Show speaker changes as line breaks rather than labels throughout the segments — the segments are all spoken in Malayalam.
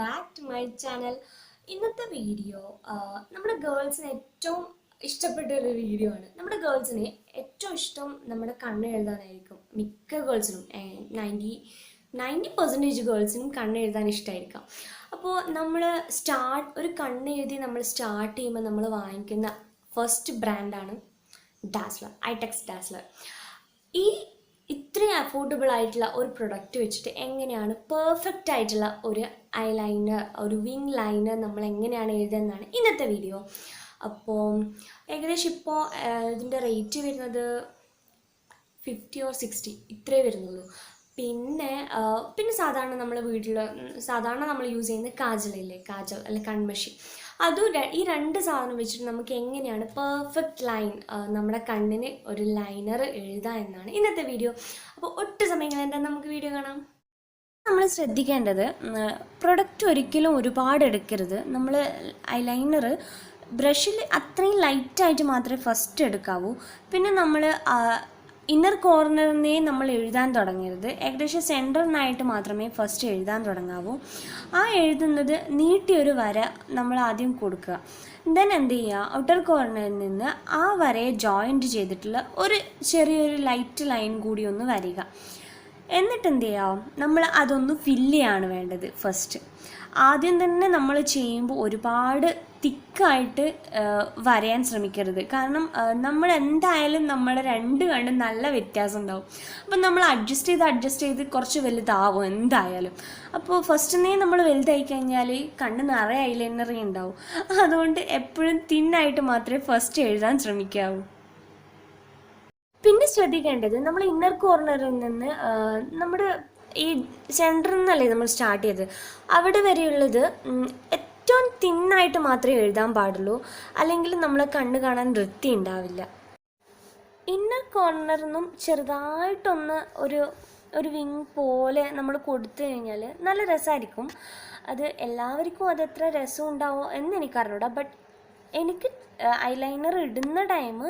ബാക്ക് ടു മൈ ചാനൽ ഇന്നത്തെ വീഡിയോ നമ്മുടെ ഗേൾസിന് ഏറ്റവും ഇഷ്ടപ്പെട്ട ഒരു വീഡിയോ ആണ്. നമ്മുടെ ഗേൾസിന് ഏറ്റവും ഇഷ്ടം നമ്മുടെ കണ്ണ് എഴുതാനായിരിക്കും. മിക്ക ഗേൾസിനും നയന്റി നയന്റി പെർസെന്റേജ് ഗേൾസിനും കണ്ണ് എഴുതാൻ ഇഷ്ടമായിരിക്കാം അപ്പോൾ നമ്മൾ സ്റ്റാർട്ട് ഒരു കണ്ണ് എഴുതി നമ്മൾ സ്റ്റാർട്ട് ചെയ്യുമ്പോൾ നമ്മൾ വാങ്ങിക്കുന്ന ഫസ്റ്റ് ബ്രാൻഡാണ് ഡാസ്ലർ ഐടെക്സ് ഡാസ്ലർ ഈ ഇത്രയും അഫോർഡബിൾ ആയിട്ടുള്ള ഒരു പ്രൊഡക്റ്റ് വെച്ചിട്ട് എങ്ങനെയാണ് പെർഫെക്റ്റ് ആയിട്ടുള്ള ഒരു ഐ ലൈനർ ഒരു വിങ് ലൈനർ നമ്മൾ എങ്ങനെയാണ് എഴുതുന്നതാണ് ഇന്നത്തെ വീഡിയോ അപ്പോൾ ഏകദേശം ഇപ്പോൾ ഇതിന്റെ റേറ്റ് വരുന്നത് ഫിഫ്റ്റി ഓർ സിക്സ്റ്റി ഇത്രേ വരുന്നുള്ളൂ. പിന്നെ പിന്നെ സാധാരണ നമ്മൾ വീട്ടിൽ സാധാരണ നമ്മൾ യൂസ് ചെയ്യുന്ന കാജലില്ലേ കാജൽ അല്ലെ കൺമഷി. അതും ഈ രണ്ട് സാധനം വെച്ചിട്ട് നമുക്ക് എങ്ങനെയാണ് പെർഫെക്റ്റ് ലൈൻ നമ്മുടെ കണ്ണിന് ഒരു ലൈനർ എഴുതുക എന്നാണ് ഇന്നത്തെ വീഡിയോ അപ്പോൾ ഒട്ട് സമയം എന്താ നമുക്ക് വീഡിയോ കാണാം? നമ്മൾ ശ്രദ്ധിക്കേണ്ടത് പ്രൊഡക്റ്റ് ഒരിക്കലും ഒരുപാട് എടുക്കരുത്. നമ്മൾ ഐലൈനർ ബ്രഷിൽ അത്രയും ലൈറ്റായിട്ട് മാത്രമേ ഫസ്റ്റ് എടുക്കാവൂ. പിന്നെ നമ്മൾ ഇന്നർ കോർണറിനെ നമ്മൾ എഴുതാൻ തുടങ്ങരുത്. ഏകദേശം സെന്ററിനായിട്ട് മാത്രമേ ഫസ്റ്റ് എഴുതാൻ തുടങ്ങാവൂ. ആ എഴുതുന്നത് നീട്ടിയൊരു വര നമ്മൾ ആദ്യം കൊടുക്കുക. ദെൻ എന്ത് ചെയ്യുക? ഔട്ടർ കോർണറിൽ നിന്ന് ആ വരയെ ജോയിന്റ് ചെയ്തിട്ടുള്ള ഒരു ചെറിയൊരു ലൈറ്റ് ലൈൻ കൂടി ഒന്ന് വരിക എന്നിട്ട് എന്ത് ചെയ്യാം? നമ്മൾ അതൊന്ന് ഫില്ല് ചെയ്യാണ് വേണ്ടത് ഫസ്റ്റ് ആദ്യം തന്നെ നമ്മൾ ചെയ്യുമ്പോൾ ഒരുപാട് തിക്കായിട്ട് വരയാൻ ശ്രമിക്കരുത്. കാരണം നമ്മൾ എന്തായാലും നമ്മുടെ രണ്ട് കണ്ടും നല്ല വ്യത്യാസം ഉണ്ടാവും അപ്പം നമ്മൾ അഡ്ജസ്റ്റ് ചെയ്ത് അഡ്ജസ്റ്റ് ചെയ്ത് കുറച്ച് വലുതാവും എന്തായാലും. അപ്പോൾ ഫസ്റ്റ് ഫസ്റ്റിനെ നമ്മൾ വലുതായി കഴിഞ്ഞാൽ കണ്ണ് നിറയെ ഐലൈനറി ഉണ്ടാവും. അതുകൊണ്ട് എപ്പോഴും തിന്നായിട്ട് മാത്രമേ ഫസ്റ്റ് എഴുതാൻ ശ്രമിക്കാവൂ. പിന്നെ ശ്രദ്ധിക്കേണ്ടത് നമ്മൾ ഇന്നർ കോർണറിൽ നിന്ന് നമ്മുടെ ഈ സെന്ററിൽ നിന്നല്ലേ നമ്മൾ സ്റ്റാർട്ട് ചെയ്തത്? അവിടെ വരെയുള്ളത് ഏറ്റവും തിന്നായിട്ട് മാത്രമേ എഴുതാൻ പാടുള്ളൂ. അല്ലെങ്കിൽ നമ്മളെ കണ്ണ് കാണാൻ വൃത്തി ഉണ്ടാവില്ല. ഇന്നർ കോർണറിനും ചെറുതായിട്ടൊന്ന് ഒരു ഒരു വിങ് പോലെ നമ്മൾ കൊടുത്തു കഴിഞ്ഞാൽ നല്ല രസമായിരിക്കും. അത് എല്ലാവർക്കും അതത്ര രസം ഉണ്ടാവോ എന്ന് എനിക്കറിഞ്ഞൂടാ. ബട്ട് എനിക്ക് ഐലൈനർ ഇടുന്ന ടൈം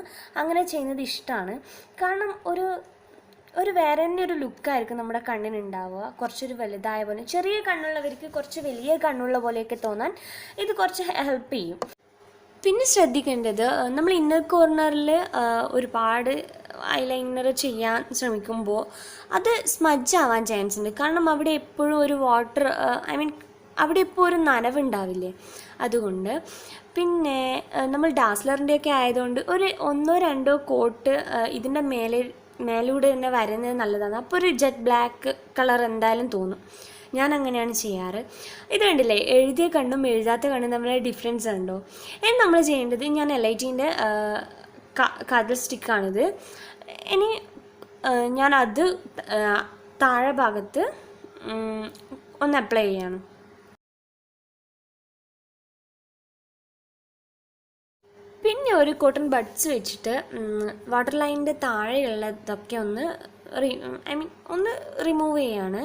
അങ്ങനെ ചെയ്യുന്നത് ഇഷ്ടമാണ്. കാരണം ഒരു ഒരു വേറെ തന്നെ ഒരു ലുക്കായിരിക്കും നമ്മുടെ കണ്ണിന് ഉണ്ടാവുക കുറച്ചൊരു വലുതായ പോലെ. ചെറിയ കണ്ണുള്ളവർക്ക് കുറച്ച് വലിയ കണ്ണുള്ള പോലെയൊക്കെ തോന്നാൻ ഇത് കുറച്ച് ഹെൽപ്പ് ചെയ്യും. പിന്നെ ശ്രദ്ധിക്കേണ്ടത് നമ്മൾ ഇന്നർ കോർണറിൽ ഒരുപാട് ഐലൈനർ ചെയ്യാൻ ശ്രമിക്കുമ്പോൾ അത് സ്മജ് ആവാൻ ചാൻസ് ഉണ്ട്. കാരണം അവിടെ എപ്പോഴും ഒരു വാട്ടർ ഐ മീൻ അവിടെ ഇപ്പോൾ ഒരു നനവുണ്ടാവില്ലേ? അതുകൊണ്ട് പിന്നെ നമ്മൾ ഡാസ്ലറിന്റെയൊക്കെ ആയതുകൊണ്ട് ഒരു ഒന്നോ രണ്ടോ കോട്ട് ഇതിന്റെ മേലെ മേലൂടെ തന്നെ വരുന്നത് നല്ലതാണ്. അപ്പോൾ ഒരു ജെറ്റ് ബ്ലാക്ക് കളർ എന്തായാലും തോന്നും. ഞാൻ അങ്ങനെയാണ് ചെയ്യാറ്. ഇത് കണ്ടില്ലേ? എഴുതിയ കണ്ണും എഴുതാത്ത കണ്ണും തമ്മിൽ ഡിഫറൻസ് ഉണ്ടോ ഇനി നമ്മൾ ചെയ്യേണ്ടത് ഞാൻ എൽ ഐ ടീന്റെ കതൽ സ്റ്റിക്കാണിത് ഇനി ഞാൻ അത് താഴെ ഭാഗത്ത് ഒന്ന് അപ്ലൈ ചെയ്യണം. പിന്നെ ഒരു കോട്ടൺ ബഡ്സ് വെച്ചിട്ട് വാട്ടർ ലൈനിന്റെ താഴെയുള്ളതൊക്കെ ഒന്ന് റി ഐ മീൻ ഒന്ന് റിമൂവ് ചെയ്യാണ്.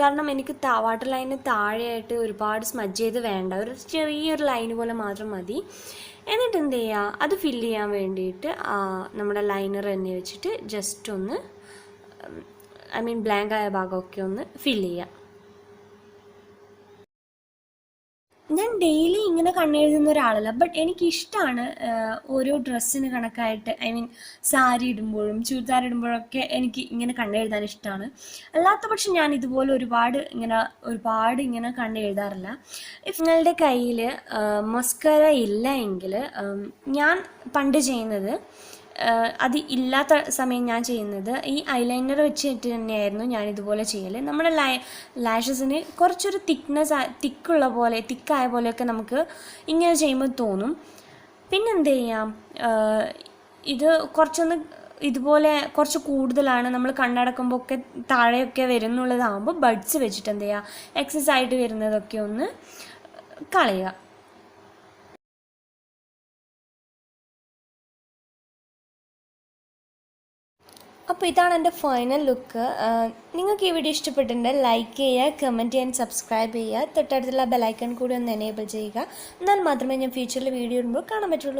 കാരണം എനിക്ക് വാട്ടർ ലൈനിന് താഴെയായിട്ട് ഒരുപാട് സ്മജ് ചെയ്ത് വേണ്ട. ഒരു ചെറിയൊരു ലൈൻ പോലെ മാത്രം മതി. എന്നിട്ട് എന്ത് ചെയ്യുക അത് ഫില്ല് ചെയ്യാൻ വേണ്ടിയിട്ട് നമ്മുടെ ലൈനർ തന്നെ വെച്ചിട്ട് ജസ്റ്റ് ഒന്ന് ഐ മീൻ ബ്ലാങ്ക് ആയ ഭാഗമൊക്കെ ഒന്ന് ഫില്ല് ചെയ്യുക ഞാൻ ഡെയിലി ഇങ്ങനെ കണ്ണെഴുതുന്ന ഒരാളല്ല. ബട്ട് എനിക്കിഷ്ടമാണ് ഓരോ ഡ്രസ്സിന് കണക്കായിട്ട് ഐ മീൻ സാരി ഇടുമ്പോഴും ചുരിദാർ ഇടുമ്പോഴൊക്കെ എനിക്ക് ഇങ്ങനെ കണ്ണെഴുതാൻ ഇഷ്ടമാണ് അല്ലാത്ത പക്ഷം ഞാൻ ഇതുപോലെ ഒരുപാട് ഇങ്ങനെ ഒരുപാട് ഇങ്ങനെ കണ്ണെഴുതാറില്ല. ഇഫ് നിങ്ങളുടെ കയ്യിൽ മസ്കര ഇല്ല എങ്കിൽ ഞാൻ പണ്ട് ചെയ്യുന്നത് അത് ഇല്ലാത്ത സമയം ഞാൻ ചെയ്യുന്നത് ഈ ഐലൈനർ വെച്ചിട്ട് തന്നെയായിരുന്നു ഞാൻ ഇതുപോലെ ചെയ്യൽ നമ്മുടെ ലൈ ലാഷസിന് കുറച്ചൊരു തിക്നെസ് തിക്കുള്ള പോലെ തിക്കായ പോലെയൊക്കെ നമുക്ക് ഇങ്ങനെ ചെയ്യുമ്പോൾ തോന്നും. പിന്നെ എന്ത് ചെയ്യാം ഇത് കുറച്ചൊന്ന് ഇതുപോലെ കുറച്ച് കൂടുതലാണ്. നമ്മൾ കണ്ണടക്കുമ്പോൾ ഒക്കെ താഴെയൊക്കെ വരുന്നുള്ളതാകുമ്പോൾ ബഡ്സ് വെച്ചിട്ട് എന്ത് ചെയ്യുക? എക്സസൈസ് ആയിട്ട് വരുന്നതൊക്കെ ഒന്ന് കളയുക. അപ്പോൾ ഇതാണ് എന്റെ ഫൈനൽ ലുക്ക് നിങ്ങൾക്ക് ഈ വീഡിയോ ഇഷ്ടപ്പെട്ടിട്ടുണ്ടെങ്കിൽ ലൈക്ക് ചെയ്യുക കമന്റ് ചെയ്യാൻ സബ്സ്ക്രൈബ് ചെയ്യുക. തൊട്ടടുത്തുള്ള ബെലൈക്കൺ കൂടി ഒന്ന് എനേബിൾ ചെയ്യുക. എന്നാൽ മാത്രമേ ഞാൻ ഫ്യൂച്ചറിൽ വീഡിയോ ഇടുമ്പോൾ കാണാൻ പറ്റുള്ളൂ.